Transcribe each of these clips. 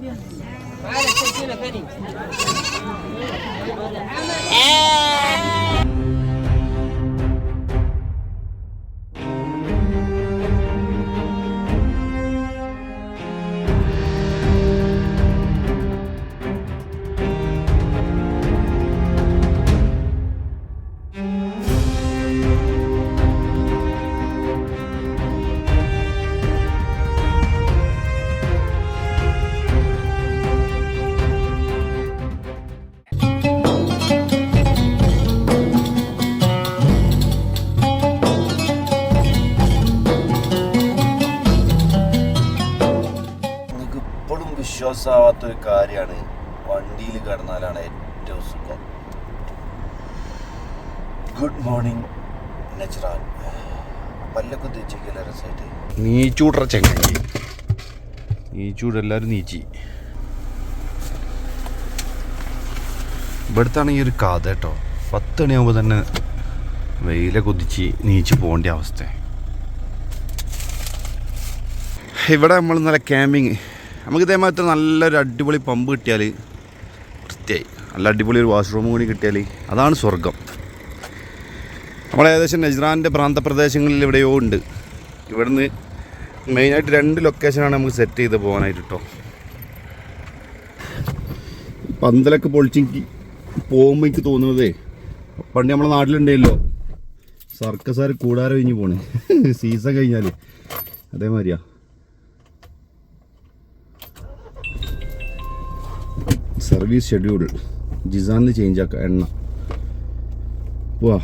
Vale, sí, sí, la Penny. Vale, വിശ്വാസമാവാത്ത ഒരു കാര്യമാണ്. വണ്ടിയിൽ കിടന്നാലാണ് ഏറ്റവും സുഖം. ഗുഡ് മോർണിംഗ് നജ്റാൻ പല്ലൊക്കെ തേച്ചേക്കല്ല രസമായിട്ട് നീച്ചൂടറ ചെങ്ങി നീച്ചൂട് എല്ലാവരും നീച്ചി ഇവിടുത്താണ് ഈ ഒരു കഥ കേട്ടോ. പത്ത് മണിയാകുമ്പോൾ തന്നെ വെയിലെ കുതിച്ച് നീച്ച് പോകേണ്ട അവസ്ഥ ഇവിടെ നമ്മൾ നല്ല ക്യാമ്പിങ് നമുക്ക് ഇതേമാതിരി നല്ലൊരു അടിപൊളി പമ്പ് കിട്ടിയാൽ വൃത്തിയായി. നല്ല അടിപൊളി ഒരു വാഷ്റൂം കൂടി കിട്ടിയാൽ അതാണ് സ്വർഗം നമ്മൾ ഏകദേശം നജ്റാന്റെ പ്രാന്തപ്രദേശങ്ങളിൽ എവിടെയോ ഉണ്ട്. ഇവിടുന്ന് മെയിനായിട്ട് രണ്ട് ലൊക്കേഷനാണ് നമുക്ക് സെറ്റ് ചെയ്ത് പോകാനായിട്ട് കേട്ടോ പന്തലൊക്കെ പൊളിച്ചെങ്കിൽ പോകുമ്പോൾ എനിക്ക് തോന്നുന്നതേ പണ്ട് നമ്മളെ നാട്ടിലുണ്ടല്ലോ. സർക്കസാർ കൂടാരം കഴിഞ്ഞ് പോണേ. സീസൺ കഴിഞ്ഞാൽ അതേമാതിരിയാ. Service schedule. ജിസാന്ന് ചേഞ്ച് ആക്കാം എണ്ണ. വാ.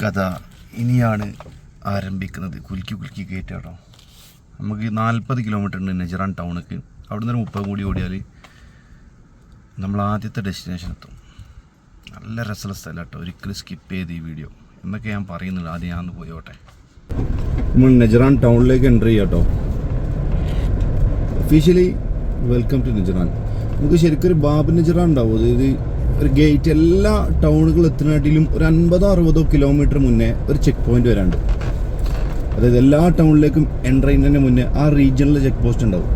കഥ ഇനിയാണ് ആരംഭിക്കുന്നത്. കുലുക്കി കുലുക്കി കയറ്റാട്ടോ നമുക്ക് നാൽപ്പത് കിലോമീറ്റർ ഉണ്ട് നെജറാൻ ടൗണിക്ക് അവിടെ നിന്ന് മുപ്പത് കൂടി ഓടിയാൽ നമ്മൾ ആദ്യത്തെ ഡെസ്റ്റിനേഷൻ എത്തും. നല്ല രസമുള്ള സ്ഥലം കേട്ടോ ഒരിക്കലും സ്കിപ്പ് ചെയ്ത് ഈ വീഡിയോ എന്നൊക്കെ ഞാൻ പറയുന്നുള്ളൂ ആദ്യം ഞാൻ പോയോട്ടെ. നമ്മൾ നെജറാൻ ടൗണിലേക്ക് എന്റർ ചെയ്യാം കേട്ടോ ഒഫീഷ്യലി വെൽക്കം ടു നെജറാൻ. നമുക്ക് ശരിക്കും ഒരു ബാബ് നെജറാൻ ഉണ്ടാവും. അതായത് ഒരു ഗേറ്റ് എല്ലാ ടൗണുകൾ എത്തുന്നതിലും ഒരു അൻപതോ അറുപതോ കിലോമീറ്റർ മുന്നേ ഒരു ചെക്ക് പോയിന്റ് വരാണ്ട് അതായത് എല്ലാ ടൗണിലേക്കും എന്റർ ചെയ്യുന്നതിന് മുന്നേ ആ റീജിയണിലെ ചെക്ക് പോസ്റ്റ് ഉണ്ടാവും.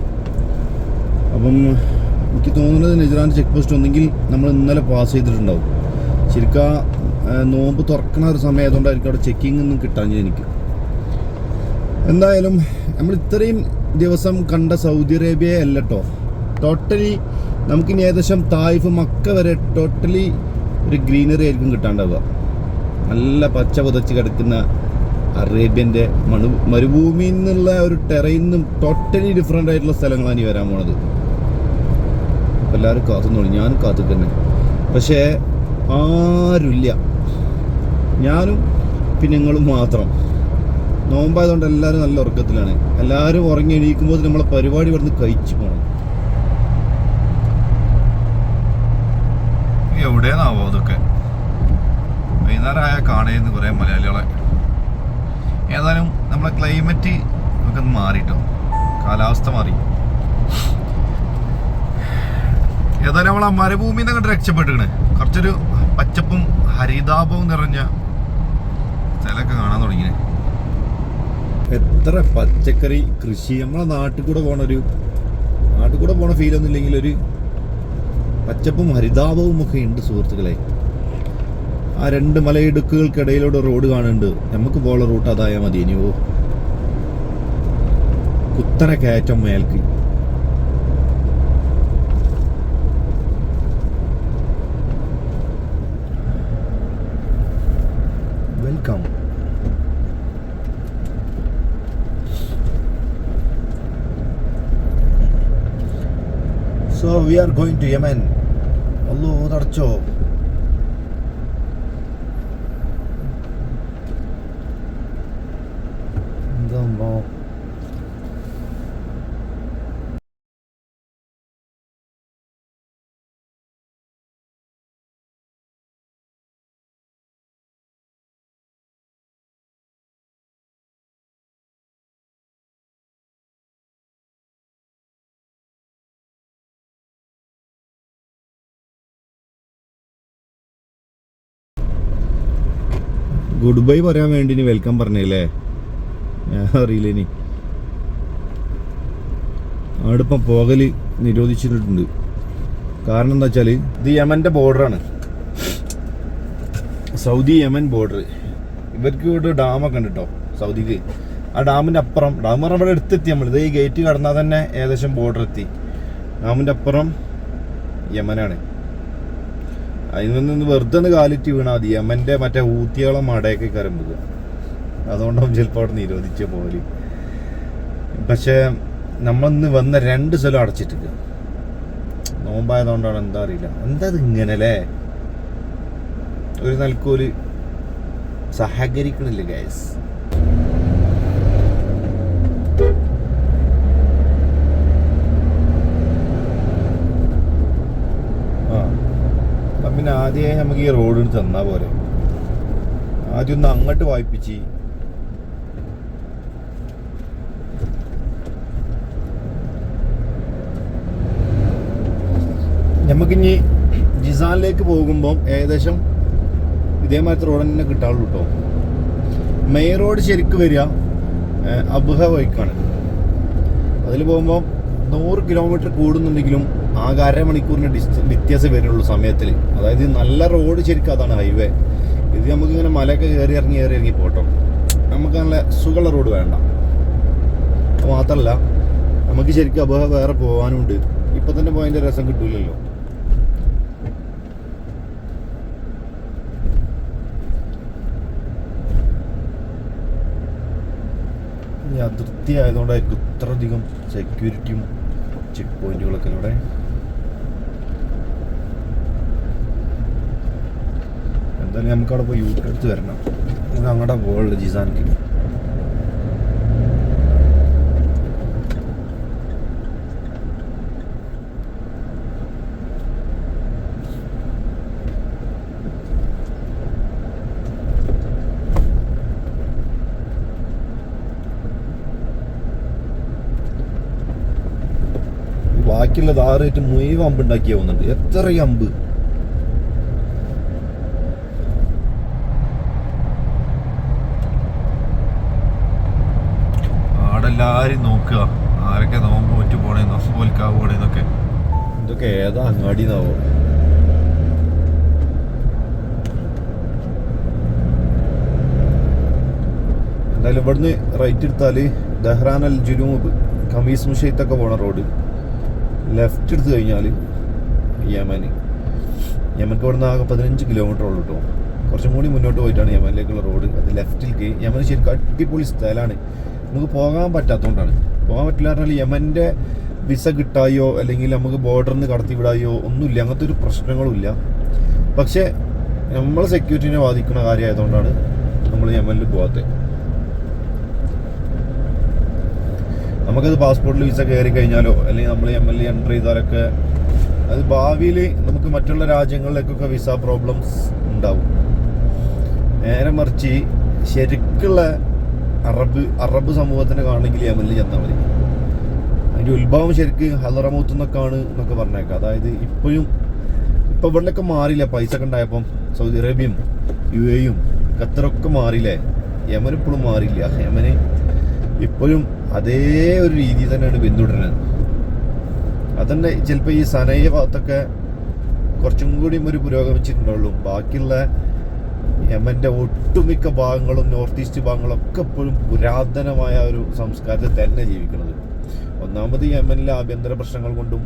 അപ്പം എനിക്ക് തോന്നുന്നത് നെജറാന്റെ ചെക്ക് പോസ്റ്റ് ഒന്നെങ്കിൽ നമ്മൾ ഇന്നലെ പാസ് ചെയ്തിട്ടുണ്ടാവും. ശരിക്കും നോമ്പ് തുറക്കണ ഒരു സമയമായതുകൊണ്ടായിരിക്കും അവിടെ ചെക്കിംഗ് ഒന്നും കിട്ടാഞ്ഞത് എനിക്ക്. എന്തായാലും നമ്മൾ ഇത്രയും ദിവസം കണ്ട സൗദി അറേബ്യ അല്ല കേട്ടോ ടോട്ടലി നമുക്കിനി ഏകദേശം തായ്ഫ് മക്ക വരെ ടോട്ടലി ഒരു ഗ്രീനറി ആയിരിക്കും കിട്ടാണ്ടാവുക. നല്ല പച്ച പുതച്ച് കിടക്കുന്ന അറേബ്യന്റെ മണു മരുഭൂമിയിൽ നിന്നുള്ള ഒരു ടെറയിൽ നിന്നും ടോട്ടലി ഡിഫറെന്റ് ആയിട്ടുള്ള സ്ഥലങ്ങളാണ് ഇനി വരാൻ പോണത്. എല്ലാവരും എല്ലാവരും കാത്തുന്നോളൂ ഞാനും കാത്തു തന്നെ പക്ഷേ ആരുമില്ല. ഞാനും പിന്നെ നിങ്ങളും മാത്രം. നോമ്പായതുകൊണ്ട് എല്ലാവരും നല്ല ഉറക്കത്തിലാണ്. എല്ലാവരും ഉറങ്ങി എണീക്കുമ്പോൾ നമ്മളെ പരിപാടി ഇവിടുന്ന് കഴിച്ചു പോകണം എവിടെയാണാവോ അതൊക്കെ? വൈകുന്നേരം ആയാൽ കാണുന്ന കുറേ മലയാളികളെ. ഏതായാലും നമ്മളെ ക്ലൈമറ്റ് ഒക്കെ ഒന്ന് മാറിട്ടോ. കാലാവസ്ഥ മാറി. ഏതായാലും നമ്മളെ നിന്ന് അങ്ങോട്ട് രക്ഷപ്പെട്ടിക്കണേ കുറച്ചൊരു പച്ചപ്പും ഹരിതാപവും നിറഞ്ഞ സ്ഥലമൊക്കെ കാണാൻ തുടങ്ങി എത്ര പച്ചക്കറി കൃഷി. നമ്മളെ നാട്ടിൽ കൂടെ പോണ ഒരു നാട്ടിൽ കൂടെ പോണ ഫീൽ ഒന്നും ഇല്ലെങ്കിൽ ഒരു പച്ചപ്പും ഹരിതാപവും ഒക്കെ ഉണ്ട് സുഹൃത്തുക്കളെ. ആ രണ്ട് മലയിടുക്കുകൾക്കിടയിലൂടെ റോഡ് കാണുന്നുണ്ട്. നമുക്ക് പോകാനുള്ള റൂട്ട് അതായാൽ മതി. ഇനിയോ കുത്തനെ കയറ്റം മേൽക്ക്. welcome. So we are going to Yemen. Allah Darcho. Good bye പറയാൻ വേണ്ടി ഇനി വെൽക്കം പറഞ്ഞല്ലേ? അറിയില്ല ഇനി. അവിടെ ഇപ്പം പോകൽ നിരോധിച്ചിട്ടുണ്ട്. കാരണം എന്താ വെച്ചാൽ ഇത് യമന്റെ ബോർഡറാണ് സൗദി യമൻ ബോർഡർ ഇവർക്ക് ഇവിടെ ഡാമൊക്കെ ഉണ്ട് കേട്ടോ സൗദിക്ക്. ആ ഡാമിന്റെ അപ്പുറം ഡാം പറഞ്ഞാൽ ഇവിടെ അടുത്തെത്തി നമ്മൾ ഇത് ഈ ഗേറ്റ് കടന്നാൽ തന്നെ ഏകദേശം ബോർഡർ എത്തി. ഡാമിന്റെ അപ്പുറം യമനാണ്. അതിൽ നിന്ന് വെറുതെ ഒന്ന് കാലിറ്റി വീണാൽ മതി. യമന്റെ മറ്റേ ഊത്തിയോളം മടയൊക്കെ കരമ്പുക അതുകൊണ്ടാവും ചിലപ്പോൾ അവിടെ നിരോധിച്ച പോലെ. പക്ഷേ നമ്മളിന്ന് വന്ന രണ്ട് സ്ഥലം അടച്ചിട്ടില്ല നോമ്പായതുകൊണ്ടാണ് എന്താ അറിയില്ല. എന്താ ഇങ്ങനെ അല്ലേ? ഒരു നൽക്കോൽ സഹകരിക്കണില്ല ഗൈസ് ആ അപ്പം പിന്നെ ആദ്യമേ നമുക്ക് ഈ റോഡ് തന്നാൽ പോരെ. ആദ്യം ഒന്ന് അങ്ങോട്ട് വായിപ്പിച്ച്. നമുക്കിനി ജിസാനിലേക്ക് പോകുമ്പോൾ ഏകദേശം ഇതേമാതിരത്തെ റോഡ് തന്നെ കിട്ടാറുള്ളൂ കേട്ടോ മെയിൻ റോഡ് ശരിക്ക് വരിക അബ്ഹ വഴിക്കാണ്. അതിൽ പോകുമ്പോൾ നൂറ് കിലോമീറ്റർ കൂടുന്നുണ്ടെങ്കിലും ആകെ അരമണിക്കൂറിന് ഡിസ്റ്റൻസ് വ്യത്യാസം വരുള്ളൂ സമയത്തിൽ അതായത് നല്ല റോഡ് ശരിക്കും അതാണ് ഹൈവേ. ഇത് നമുക്ക് ഇങ്ങനെ മലയൊക്കെ കയറി ഇറങ്ങി കയറി ഇറങ്ങി പോട്ടോ. നമുക്ക് നല്ല സുഖമുള്ള റോഡ് വേണ്ട. മാത്രമല്ല നമുക്ക് ശരിക്കും അപകടം വേറെ പോകാനുണ്ട് ഇപ്പം തന്നെ പോയതിന്റെ രസം കിട്ടൂലല്ലോ. അതിർത്തി ആയതുകൊണ്ടായിരിക്കും ഇത്രയധികം സെക്യൂരിറ്റിയും ചെക്ക് പോയിന്റുകളൊക്കെ ഇവിടെ. എന്തായാലും നമുക്ക് അവിടെ പോയി യൂട്ട് എടുത്ത് വരണം. നമുക്ക് അങ്ങോട്ടാ പോകുള്ളൂ ജിസാനിക്ക് ബാക്കിയുള്ള ആറായിട്ട് മുഴുവൻ അമ്പ് ഉണ്ടാക്കിയാവുന്നുണ്ട് എത്ര അമ്പ്? ഇവിടുന്ന് റൈറ്റ് എടുത്താൽ ദഹ്റാൻ അൽ ജുനൂബ് ഖമീസ് മുഷൈത്തൊക്കെ പോണ റോഡ് ലെഫ്റ്റ് എടുത്തു കഴിഞ്ഞാൽ യമന്. യമൻക്ക് ഇവിടുന്ന് ആകെ പതിനഞ്ച് കിലോമീറ്റർ ഉള്ളൂ കേട്ടോ കുറച്ചും കൂടി മുന്നോട്ട് പോയിട്ടാണ് യമനിലേക്കുള്ള റോഡ് അത് ലെഫ്റ്റിലേക്ക് യമന് ശരിക്കും അടിപൊളി സ്ഥലമാണ്. നമുക്ക് പോകാൻ പറ്റാത്തതുകൊണ്ടാണ് പോകാൻ പറ്റില്ല പറഞ്ഞാൽ യമന്റെ വിസ കിട്ടായോ അല്ലെങ്കിൽ നമുക്ക് ബോർഡറിൽ നിന്ന് കടത്തി വിടായോ ഒന്നുമില്ല. അങ്ങനത്തെ ഒരു പ്രശ്നങ്ങളുമില്ല. പക്ഷേ നമ്മളെ സെക്യൂരിറ്റിനെ ബാധിക്കുന്ന കാര്യമായതുകൊണ്ടാണ് നമ്മൾ യമനിൽ പോകാത്തത് നമുക്കത് പാസ്പോർട്ടിൽ വിസ കയറി കഴിഞ്ഞാലോ അല്ലെങ്കിൽ നമ്മൾ എം എൽ എ എന്റർ ചെയ്താലൊക്കെ അത് ഭാവിയിൽ നമുക്ക് മറ്റുള്ള രാജ്യങ്ങളിലേക്കൊക്കെ വിസ പ്രോബ്ലംസ് ഉണ്ടാവും. നേരെ മറിച്ച് ശരിക്കുള്ള അറബ് അറബ് സമൂഹത്തിനെ കാണണമെങ്കിൽ യമനിൽ ചെന്നാൽ മതി. അതിന്റെ ഉത്ഭവം ശരിക്ക് ഹലറമൂത്ത് എന്നൊക്കെയാണ് എന്നൊക്കെ പറഞ്ഞേക്കാം. അതായത് ഇപ്പോഴും ഇപ്പം ഇവിടെയൊക്കെ മാറിയില്ല? പൈസ ഒക്കെ ഉണ്ടായപ്പം സൗദി അറേബ്യയും യു എയും ഖത്തറൊക്കെ മാറിയില്ലേ? യമൻ ഇപ്പോഴും മാറിയില്ല. യമന് ഇപ്പോഴും അതേ ഒരു രീതി തന്നെയാണ് പിന്തുടരുന്നത്. അതന്നെ ചിലപ്പോൾ ഈ സനയ ഭാഗത്തൊക്കെ കുറച്ചും കൂടിയും ഒരു പുരോഗമിച്ചിട്ടുണ്ടുള്ളൂ ബാക്കിയുള്ള യമന്റെ ഒട്ടുമിക്ക ഭാഗങ്ങളും നോർത്ത് ഈസ്റ്റ് ഭാഗങ്ങളൊക്കെ ഇപ്പോഴും പുരാതനമായ ഒരു സംസ്കാരത്തിൽ തന്നെ ജീവിക്കുന്നത്. ഒന്നാമത് യമനിലെ ആഭ്യന്തര പ്രശ്നങ്ങൾ കൊണ്ടും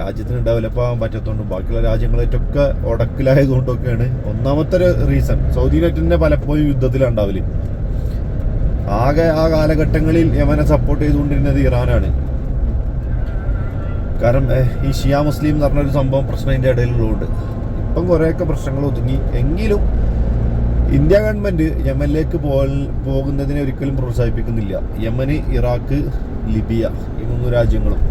രാജ്യത്തിന് ഡെവലപ്പ് ആകാൻ പറ്റാത്തതുകൊണ്ടും ബാക്കിയുള്ള രാജ്യങ്ങളായിട്ടൊക്കെ ഉടക്കിലായതുകൊണ്ടൊക്കെയാണ് ഒന്നാമത്തെ ഒരു റീസൺ സൗദി നെറ്റിന്റെ പലപ്പോഴും യുദ്ധത്തിലുണ്ടാവില്ല ആകെ ആ കാലഘട്ടങ്ങളിൽ യമനെ സപ്പോർട്ട് ചെയ്തുകൊണ്ടിരുന്നത് ഇറാനാണ്. കാരണം ഈ ഷിയ മുസ്ലിം എന്ന് പറഞ്ഞൊരു സംഭവം പ്രശ്നം ഇതിന്റെ ഇടയിലുള്ളതുകൊണ്ട്. ഇപ്പം കുറേയൊക്കെ പ്രശ്നങ്ങൾ ഒതുങ്ങി. എങ്കിലും ഇന്ത്യ ഗവൺമെന്റ് യമനിലേക്ക് പോ പോകുന്നതിനെ ഒരിക്കലും പ്രോത്സാഹിപ്പിക്കുന്നില്ല. യമന് ഇറാഖ് ലിബിയ ഈ മൂന്ന് രാജ്യങ്ങളും.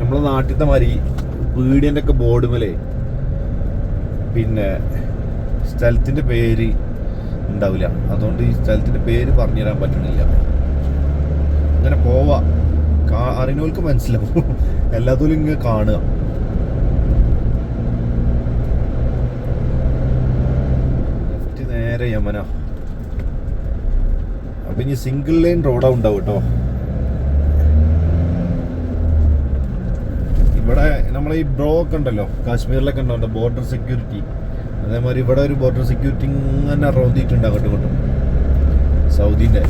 നമ്മളെ നാട്ടിലത്തെ മാതിരി പീഡിയന്റെ ഒക്കെ ബോർഡ് മേലെ പിന്നെ സ്ഥലത്തിന്റെ പേര് ഉണ്ടാവില്ല. അതുകൊണ്ട് ഈ സ്ഥലത്തിന്റെ പേര് പറഞ്ഞു തരാൻ പറ്റണില്ല. അങ്ങനെ പോവാ. അറിഞ്ഞവർക്ക് മനസ്സിലാവും. എല്ലാത്തോലും ഇങ്ങനെ കാണുക. നേരെ യമന. അപ്പൊ ഇനി സിംഗിൾ ലൈൻ റോഡാണ് ഉണ്ടാവും കേട്ടോ ഇവിടെ നമ്മളെ ഈ ബ്രോ ഒക്കെ ഉണ്ടല്ലോ. കാശ്മീരിലൊക്കെ ഉണ്ടാവും ബോർഡർ സെക്യൂരിറ്റി അതേമാതിരി ഇവിടെ ഒരു ബോർഡർ സെക്യൂരിറ്റി ഇങ്ങനെ റോന്തിയിട്ടുണ്ട് അങ്ങോട്ടും ഇങ്ങോട്ടും. സൗദീന്റെ.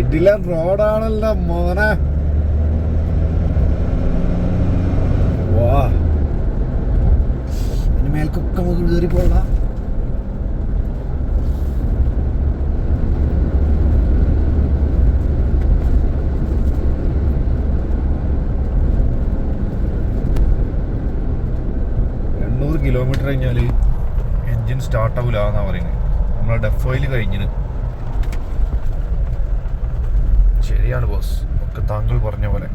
ഇടില റോഡാണല്ലോ മോനെ. വാ. ഇനി മേൽക്കൊക്കെ നമുക്ക് കയറി പോകാം എണ്ണൂറ് കിലോമീറ്റർ കഴിഞ്ഞാൽ എൻജിൻ സ്റ്റാർട്ട് ആവില്ല എന്നാ പറയുന്നത് നമ്മളെ ഡെഫോയിൽ കഴിഞ്ഞിന്. ശരിയാണ് ബോസ്. ഒക്കെ താങ്കൾ പറഞ്ഞ പോലെ.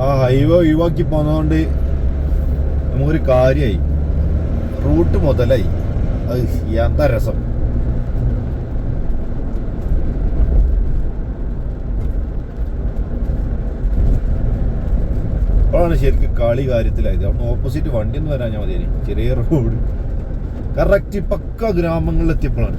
ആ ഹൈവേ ഒഴിവാക്കി പോന്നതുകൊണ്ട് നമുക്കൊരു കാര്യമായി റൂട്ട് മുതലായി. അത് എന്താ രസം? അപ്പോഴാണ് ശരിക്കും കളി കാര്യത്തിലായത്. അവിടെ ഓപ്പോസിറ്റ് വണ്ടി എന്ന് വരാൻ മതി ചെറിയ റോഡ് കറക്റ്റ് പക്ക ഗ്രാമങ്ങളിൽ എത്തിയപ്പോഴാണ്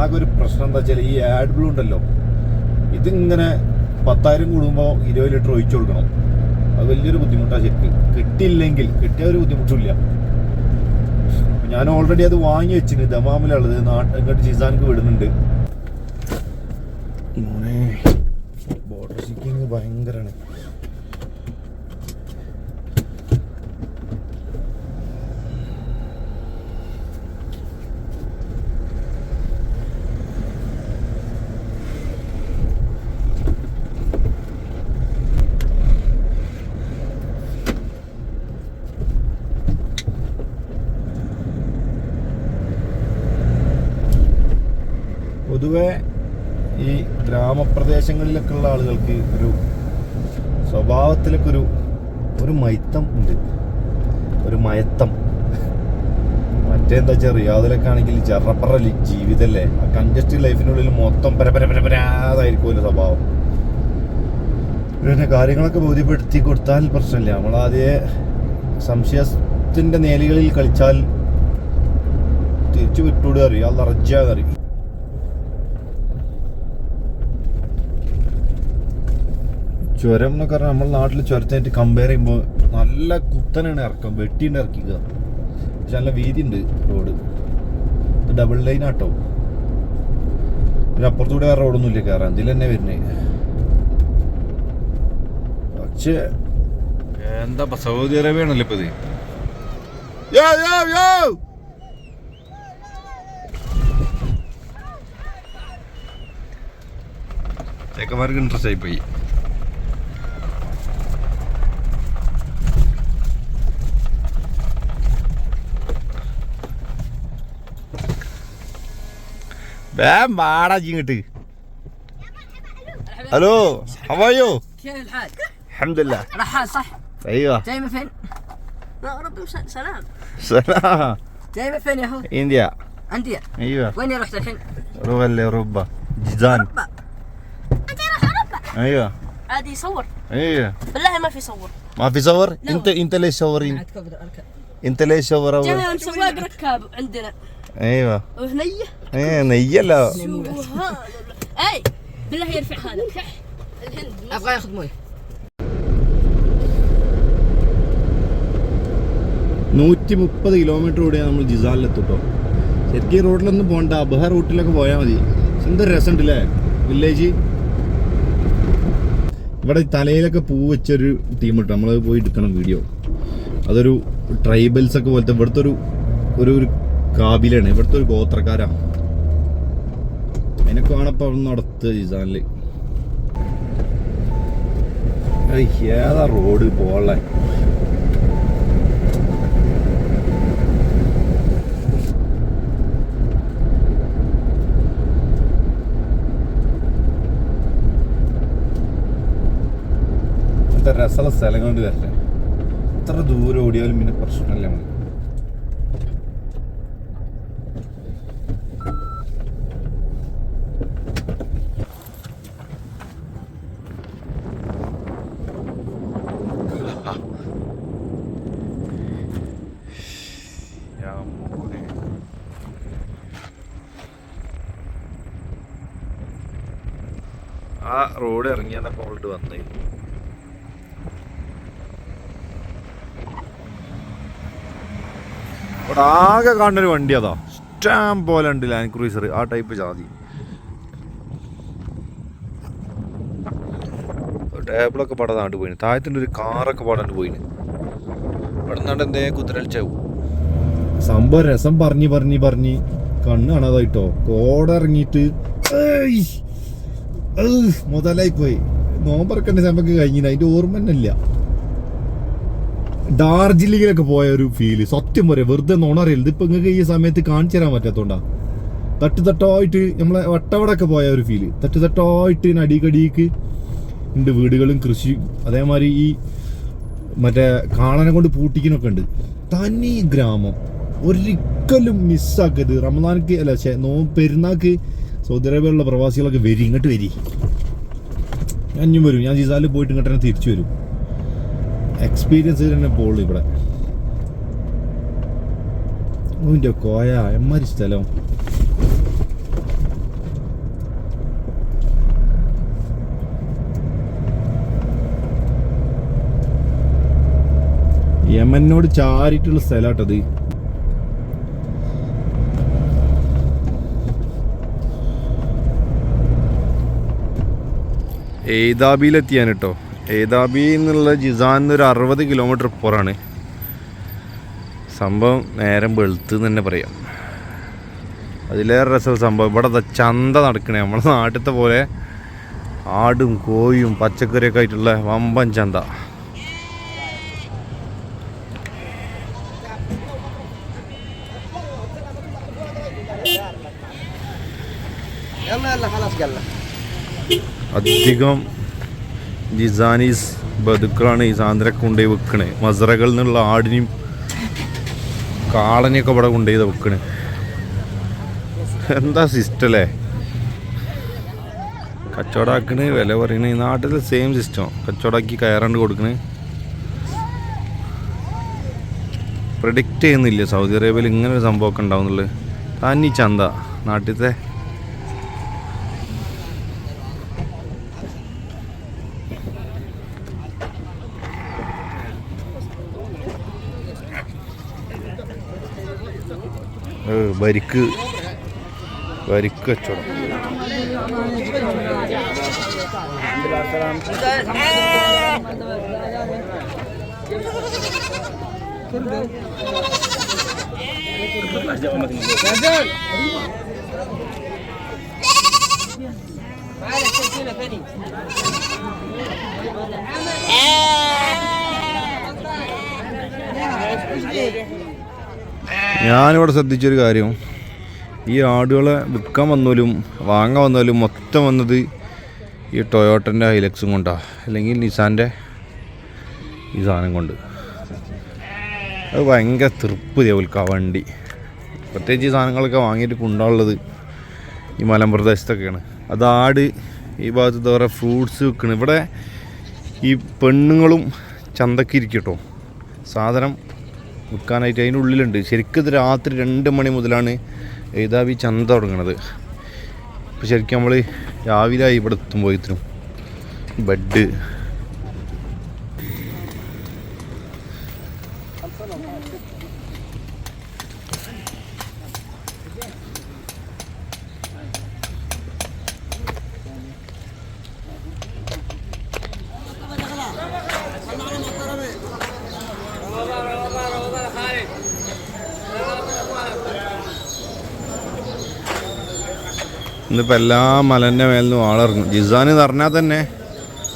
ആകെ ഒരു പ്രശ്നം എന്താ വെച്ചാൽ ഈ ആഡ് ബ്ലൂ ഉണ്ടല്ലോ. ഇതിങ്ങനെ പത്തായിരം കൂടുമ്പോൾ ഇരുപത് ലിറ്റർ ഒഴിച്ചു കൊടുക്കണം. അത് വലിയൊരു ബുദ്ധിമുട്ടാണ് ശരിക്കും. കിട്ടിയില്ലെങ്കിൽ കിട്ടിയ ഒരു ബുദ്ധിമുട്ടില്ല ഞാൻ ഓൾറെഡി അത് വാങ്ങി വെച്ചിട്ടുണ്ട് ദമാമിലുള്ളത്. നാട്ട് ഇങ്ങോട്ട് ജിസാനക്ക് വിടുന്നുണ്ട്. പൊതുവെ ഈ ഗ്രാമപ്രദേശങ്ങളിലൊക്കെ ഉള്ള ആളുകൾക്ക് ഒരു സ്വഭാവത്തിലൊക്കെ ഒരു ഒരു മൈത്തം ഉണ്ട്. ഒരു മയത്തം. മറ്റേന്താ വെച്ചാൽ റിയാദിലൊക്കെ ആണെങ്കിൽ ചെറപ്പറ ജീവിതമല്ലേ ആ കൺജസ്റ്റഡ് ലൈഫിനുള്ളിൽ മൊത്തം പര പര പര പരാതായിരിക്കുമല്ലോ സ്വഭാവം. പിന്നെ കാര്യങ്ങളൊക്കെ ബോധ്യപ്പെടുത്തി കൊടുത്താൽ പ്രശ്നമില്ല. നമ്മളാദ്യ സംശയത്തിന്റെ നേലികളിൽ കളിച്ചാൽ തിരിച്ചു വിട്ടുവിടുക അറിയാം. അത് അറിയും. ചുരം എന്നൊക്കെ പറഞ്ഞാൽ നമ്മുടെ നാട്ടിൽ ചുരത്തായിട്ട് കമ്പയർ ചെയ്യുമ്പോൾ നല്ല കുത്തനാണ് ഇറക്കം വെട്ടിയുണ്ട് ഇറക്കിക്കുക. പക്ഷെ നല്ല വീതി ഉണ്ട് റോഡ് ഡബിൾ ലൈൻ ആട്ടോ. പിന്നെ അപ്പുറത്തൂടെ വേറെ റോഡൊന്നും ഇല്ല കയറാൻ ഇതിൽ തന്നെ വരുന്നേ. പക്ഷേ എന്താ സൗദി അറേബ്യ ആണല്ലോ ഇപ്പൊ ഇത്? യോ യോ യോ! ചേക്കന്മാർക്ക് ഇൻട്രസ്റ്റ് ആയി പോയി. فاهم ما راجي ألو كيف الحال؟ الحمد لله رحال صح؟ أيوه جاي من فين؟ لا ربي سلام سلام جاي من فين يا هو؟ انديا انديا أيوه وين رحت الحين؟ روح لاوروبا جيزان اوروبا انت رايح اوروبا أيوه عادي يصور أيوه بالله ما في صور ما في صور؟ انت انت ليش صورين؟ انت ليش صور اول؟ سواق ركاب عندنا ايوه وهنيه ايه نيلا سبحان الله اي بالله يرفع هذا الهند ابغى ياخذ مويه നൂറ്റി മുപ്പത് കിലോമീറ്റർ കൂടിയാണ് നമ്മൾ ജിസാലിലെത്തുട്ടോ ശരിക്കും ഈ റോഡിലൊന്നും പോകണ്ട അബഹ റൂട്ടിലൊക്കെ പോയാൽ മതി പക്ഷെ എന്തൊരു രസമുണ്ട് അല്ലേ വില്ലേജ് ഇവിടെ തലയിലൊക്കെ പൂ വെച്ചൊരു ടീം ഇട്ടു നമ്മൾ പോയി എടുക്കണം വീഡിയോ അതൊരു ട്രൈബൽസ് ഒക്കെ പോലത്തെ ഇവിടുത്തെ ഒരു ഒരു ഒരു കാബിലാണ്. ഇവിടുത്തെ ഒരു ഗോത്രക്കാരാ അതിനെ കാണപ്പോ നടത്ത് ജിസാനിൽ ഏതാ റോഡ് പോളെ രസമുള്ള സ്ഥലം കൊണ്ട് വരില്ല എത്ര ദൂരം ഓടിയാലും പിന്നെ പ്രശ്നമില്ല നമ്മൾ റോഡ് ഇറങ്ങിയാണ് പോളിട്ട് വന്നേ. ഇവിടെ ആകെ കാണുന്ന ഒരു വണ്ടി അതാ. ഇഷ്ടം പോലെ ഉണ്ട് ലാൻഡ് ക്രൂസർ ആ ടൈപ്പ് ജാതി ടേബിളൊക്കെ പാടാ നാട്ട് പോയിന്. താഴത്തിന്റെ ഒരു കാറൊക്കെ പാടാണ്ട് പോയിന്. ഇവിടെ നിന്നാണ്ട് എന്തേ കുതിരച്ചാവും സംഭവം രസം പറഞ്ഞ് പറഞ്ഞ് പറഞ്ഞ് കണ്ണ് കാണാതായിട്ടോ. കോടിറങ്ങിയിട്ട് മുതലായി പോയി നോമ്പറക്കണ്ട നമുക്ക് കഴിഞ്ഞില്ല അതിന്റെ ഓർമ്മ തന്നെ ഇല്ല ഡാർജിലിങ്ങിലൊക്കെ പോയ ഒരു ഫീൽ സത്യം പറയാം വെറുതെ നോണറിയില്ല ഇതിപ്പോ നിങ്ങൾക്ക് ഈ സമയത്ത് കാണിച്ചു തരാൻ പറ്റാത്തോണ്ടാ. തട്ട് തട്ടായിട്ട് നമ്മളെ വട്ടവടൊക്കെ പോയ ഒരു ഫീൽ തട്ട് തട്ടായിട്ട് അടിക്കടിക്ക് ഉണ്ട് വീടുകളും കൃഷി അതേമാതിരി ഈ മറ്റേ കാണാനെ കൊണ്ട് പൂട്ടിക്കുന്നൊക്കെ ഉണ്ട് തനി ഗ്രാമം. ഒരിക്കലും മിസ്സാക്കരുത് റമദാനക്ക് അല്ല നോ പെരുന്നാക്ക് സൗദി അറേബ്യയിലുള്ള പ്രവാസികളൊക്കെ വരി ഇങ്ങോട്ട് വരി. ഞാനും വരും. ഞാൻ ജിസാലിൽ പോയിട്ട് ഇങ്ങോട്ട് തന്നെ തിരിച്ചു വരും. എക്സ്പീരിയൻസ് തന്നെ പോളൂ ഇവിടെ. ഓന്റെ കോയ എമ്മാരി സ്ഥലം. യമനോട് ചാരിട്ടുള്ള സ്ഥലാട്ടത്. ഏതാബിയിലെത്തിയാൻ കേട്ടോ ഏതാബി എന്നുള്ള ജിസാൻ ഒരു അറുപത് കിലോമീറ്റർ പുറമാണ് സംഭവം നേരം വെളുത്ത് എന്ന് തന്നെ പറയാം അതിലേറെ രസം സംഭവം ഇവിടെ ദാ ചന്ത നടക്കണേ നമ്മുടെ നാട്ടിലത്തെ പോലെ ആടും കോയും പച്ചക്കറിയൊക്കെ ആയിട്ടുള്ള വമ്പൻ ചന്ത يلا يلا خلاص قال لك അധികം ജിസാനീസ് ബതുക്കളാണ് ഈ സാന്ദ്രൊക്കെ കൊണ്ടുപോയി വെക്കണേ. മസറകളിൽ നിന്നുള്ള ആടിനെയും കാളനെയൊക്കെ ഇവിടെ കൊണ്ടുപോയി വെക്കണേ. എന്താ സിസ്റ്റം അല്ലേ? കച്ചവടാക്കണ് വില പറയണ. നാട്ടിൽ സെയിം സിസ്റ്റം കച്ചവടാക്കി കയറാണ്ട് കൊടുക്കണേ. പ്രഡിക്റ്റ് ചെയ്യുന്നില്ല. സൗദി അറേബ്യയിൽ ഇങ്ങനെ ഒരു സംഭവമൊക്കെ ഉണ്ടാവുന്നുള്ളത് ഈ ചന്ത നാട്ടിലത്തെ വരിക്ക്. വരിക്ക് കച്ചവടം. ഞാനിവിടെ ശ്രദ്ധിച്ചൊരു കാര്യം. ഈ ആടുകളെ വിൽക്കാൻ വന്നാലും വാങ്ങാൻ വന്നാലും മൊത്തം വന്നത് ഈ ടൊയോട്ടന്റെ ഹൈലക്സും കൊണ്ടാണ് അല്ലെങ്കിൽ നിസാന്റെ ഈ സാധനം കൊണ്ട്. അത് ഭയങ്കര തൃപ്തിയാണ് വിൽക്കുക വണ്ടി. പ്രത്യേകിച്ച് ഈ സാധനങ്ങളൊക്കെ വാങ്ങിയിട്ട് കൊണ്ടാളുള്ളത് ഈ മലമ്പ്രദേശത്തൊക്കെയാണ് അത് ആട് ഈ ഭാഗത്ത് വേറെ ഫ്രൂട്ട്സ് വിൽക്കണം. ഇവിടെ ഈ പെണ്ണുങ്ങളും ചന്തക്കിരിക്കട്ടോ സാധനം വിൽക്കാനായിട്ട് അതിന്റെ ഉള്ളിലുണ്ട്. ശരിക്കും ഇത് രാത്രി രണ്ട് മണി മുതലാണ് ഏതാവി ചന്ത തുടങ്ങണത്. ഇപ്പോൾ ശരിക്കും നമ്മൾ രാവിലെ ആയി ഇവിടെ എത്തുമ്പോൾ ഇത്തിനും ബെഡ്. ഇന്നിപ്പോൾ എല്ലാ മലന്റെ മേലിൽ നിന്നും ആളിറങ്ങും. ജിസാൻ എന്ന് പറഞ്ഞാൽ തന്നെ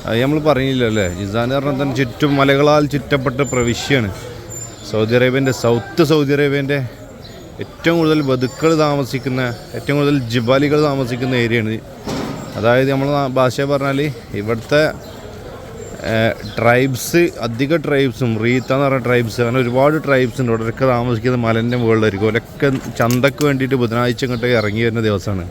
അത് നമ്മൾ പറഞ്ഞില്ല അല്ലേ? ജിസാൻ എന്ന് പറഞ്ഞാൽ തന്നെ ചുറ്റും മലകളാൽ ചുറ്റപ്പെട്ട പ്രവിശ്യയാണ്. സൗദി അറേബ്യന്റെ സൗത്ത് സൗദി അറേബ്യന്റെ ഏറ്റവും കൂടുതൽ ബതുക്കൾ താമസിക്കുന്ന ഏറ്റവും കൂടുതൽ ജിബാലികൾ താമസിക്കുന്ന ഏരിയയാണ് അതായത് നമ്മൾ ഭാഷ പറഞ്ഞാൽ ഇവിടുത്തെ ട്രൈബ്സ് അധിക ട്രൈബ്സും റീത്ത എന്ന് പറഞ്ഞ ട്രൈബ്സ് അങ്ങനെ ഒരുപാട് ട്രൈബ്സ് ഉണ്ട്. ഇവിടെയൊക്കെ താമസിക്കുന്നത് മലന്റെ മുകളിലായിരിക്കും. അവരൊക്കെ ചന്തക്ക് വേണ്ടിയിട്ട് ബുധനാഴ്ച ഇങ്ങോട്ടേക്ക് ഇറങ്ങി വരുന്ന ദിവസമാണ്.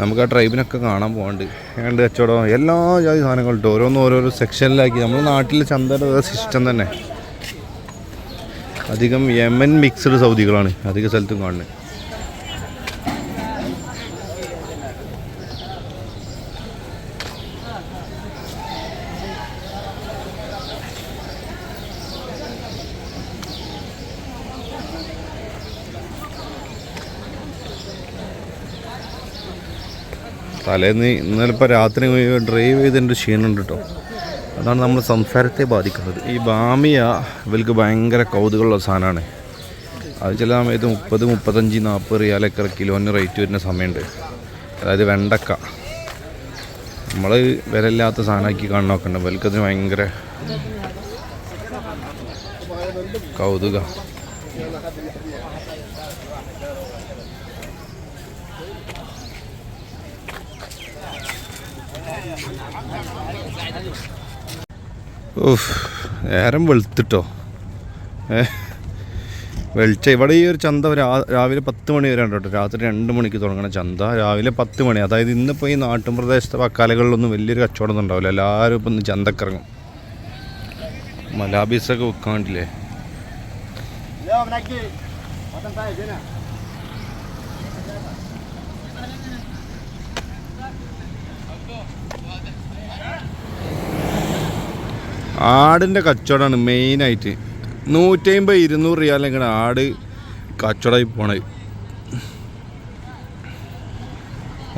നമുക്ക് ആ ട്രൈബിനൊക്കെ കാണാൻ പോകാണ്ട് ഏണ്ട് കച്ചവടം എല്ലാ ജാതി സാധനങ്ങളുണ്ട് ഓരോന്നും ഓരോരോ സെക്ഷനിലാക്കി നമ്മൾ നാട്ടിലെ ചന്തയുടെ സിസ്റ്റം തന്നെ. അധികം യമൻ മിക്സഡ് സൗദികളാണ് അധിക സ്ഥലത്തും കാണുന്നത്. തലേന്ന് ഇന്നലെ ഇപ്പോൾ രാത്രി ഡ്രൈവ് ചെയ്തതിന്റെ ക്ഷീണമുണ്ട് കേട്ടോ അതാണ് നമ്മൾ സംസാരത്തെ ബാധിക്കുന്നത്. ഈ ബാമിയ ഇവർക്ക് ഭയങ്കര കൗതുകമുള്ള സാധനമാണ് അത് ചില സമയത്ത് മുപ്പത് മുപ്പത്തഞ്ച് നാൽപ്പത് റിയാലൊക്കെ കിലോന് റേറ്റ് വരുന്ന സമയമുണ്ട്. അതായത് വെണ്ടക്ക. നമ്മൾ വിലയില്ലാത്ത സാധനമാക്കി കാണാൻ ഉണ്ട്. ഇവൽക്കതിന് ഭയങ്കര കൗതുക. ഓഫ് നേരം വെളുത്തിട്ടോ. ഏ വെളിച്ച. ഇവിടെ ഈ ഒരു ചന്ത രാവിലെ പത്ത് മണി വരെ ഉണ്ട് രാത്രി രണ്ട് മണിക്ക് തുടങ്ങണ ചന്ത. രാവിലെ പത്ത് മണി. അതായത് ഇന്നിപ്പോൾ ഈ നാട്ടിൻ പ്രദേശത്തെ വക്കാലകളിലൊന്നും വലിയൊരു കച്ചവടം ഉണ്ടാവില്ല. എല്ലാവരും ഇപ്പം ഇന്ന് ചന്തക്കിറങ്ങും. മലാബീസൊക്കെ വെക്കാണ്ടില്ലേ ആടിന്റെ കച്ചവടമാണ് മെയിനായിട്ട്. നൂറ്റമ്പത് ഇരുന്നൂറ് റിയാലെങ്കിലും ആട് കച്ചവടമായി പോണത്.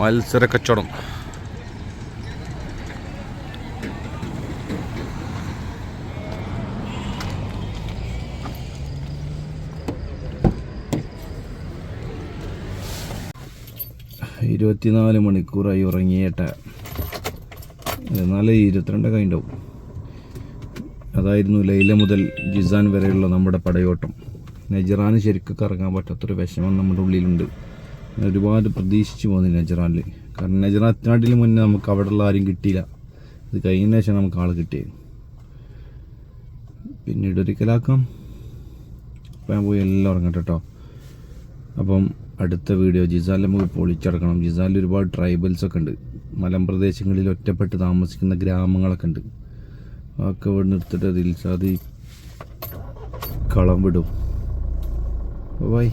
മത്സര കച്ചവടം. ഇരുപത്തിനാല് മണിക്കൂറായി ഉറങ്ങിയേട്ട. എന്നാലേ ഇരുപത്തിരണ്ട് കഴിഞ്ഞിട്ടുണ്ടാവും. അതായിരുന്നു ലൈല മുതൽ ജിസാൻ വരെയുള്ള നമ്മുടെ പടയോട്ടം. നജറാന് ശരിക്കും കറങ്ങാൻ പറ്റാത്തൊരു വിഷമം നമ്മുടെ ഉള്ളിലുണ്ട്. ഒരുപാട് പ്രതീക്ഷിച്ചു പോകുന്നു നജറാനിൽ കാരണം നജറാൻ എത്തിനാട്ടിൽ മുന്നേ നമുക്ക് അവിടെയുള്ള ആരും കിട്ടിയില്ല. ഇത് കഴിഞ്ഞ ശേഷം നമുക്ക് ആൾ കിട്ടിയത്. പിന്നീട് ഒരിക്കലാക്കാം. അപ്പം ഞാൻ പോയി എല്ലാം ഉറങ്ങട്ടെ കേട്ടോ അപ്പം അടുത്ത വീഡിയോ ജിസാലിൽ നമുക്ക് പൊളിച്ചടക്കണം. ജിസാലിൽ ഒരുപാട് ട്രൈബൽസ് ഒക്കെ ഉണ്ട്. മലമ്പ്രദേശങ്ങളിൽ ഒറ്റപ്പെട്ട് താമസിക്കുന്ന ഗ്രാമങ്ങളൊക്കെ ഉണ്ട്. അതൊക്കെ ഇവിടെ നിർത്തിട്ട് ദിൽസാദി കളം വിടും. ബൈ